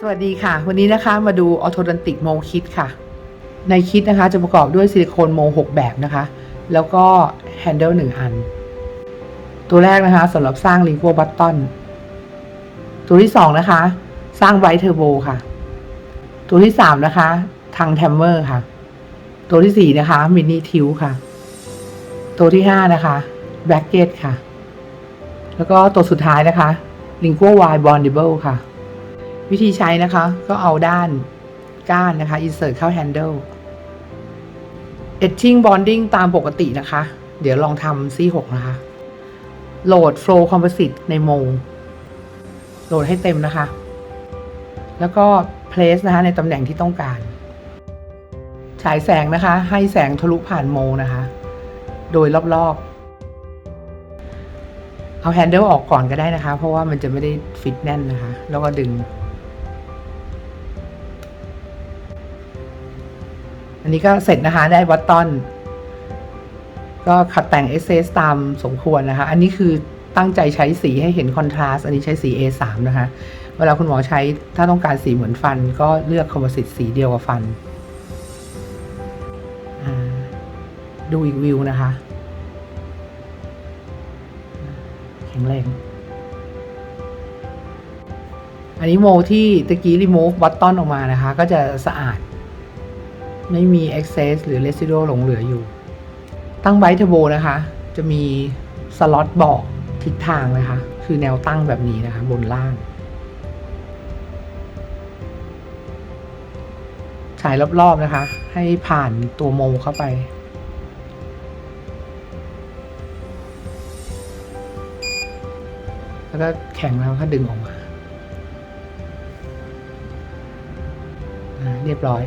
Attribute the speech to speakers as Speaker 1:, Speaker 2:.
Speaker 1: สวัสดีค่ะ วันนี้นะคะมาดูออโทดันติกโมคิดค่ะ ในคิดนะคะจะประกอบด้วยซิลิโคนโม 6 แบบนะคะ แล้วก็แฮนเดิล1อัน ตัวแรกนะคะสำหรับสร้างลิง u a บัตตอนตัวที่ 2 นะคะ สร้างไบเทอร์โบค่ะ ตัวที่ 3 นะคะ ทางแทมเมอร์ค่ะ ตัวที่ 4 นะคะมินิทิวค่ะ ตัวที่ 5 นะคะแบล็กเกตค่ะ แล้วก็ตัวสุดท้ายนะคะ l i n g u a Y Bondable ค่ะ วิธีใช้นะคะ ก็เอาด้านก้านนะคะ insert เข้า handle etching bonding ตามปกตินะคะ เดี๋ยวลองทำ C6 นะคะ โหลด flow composite ในโมโหลดให้เต็มนะคะ แล้วก็ place นะคะ ในตำแหน่งที่ต้องการ ฉายแสงนะคะ ให้แสงทะลุผ่านโมนะคะ โดยรอบๆ เอาแฮนเดิลออกก่อนก็ได้นะคะ เพราะว่ามันจะไม่ได้ฟิตแน่นนะคะ แล้วก็ดึง อันนี้ก็เสร็จนะคะได้วัตตอน ก็ขัดแต่งเอเซสตามสมควรนะคะ อันนี้คือตั้งใจใช้สีให้เห็นคอนทราสต์อันนี้ใช้สี A3 นะคะ เวลาคุณหมอใช้ถ้าต้องการสีเหมือนฟัน ก็เลือกคอมโพสิตสีเดียวกับฟัน ดูอีกวิวนะคะ แข็งแรงอันนี้โมที่ตะกี้รี move button ออกมานะคะ ก็จะสะอาด ไม่มี excess หรือ residual หลงเหลืออยู่ ตั้งไบเทอร์โบนะคะ จะมีสล็อตบอกทิศทางนะคะ คือแนวตั้งแบบนี้นะคะ บนล่าง ฉายรอบๆนะคะ ให้ผ่านตัวโมเข้าไปแล้วก็แข็งแล้วก็ดึงออกมาอ่าเรียบร้อย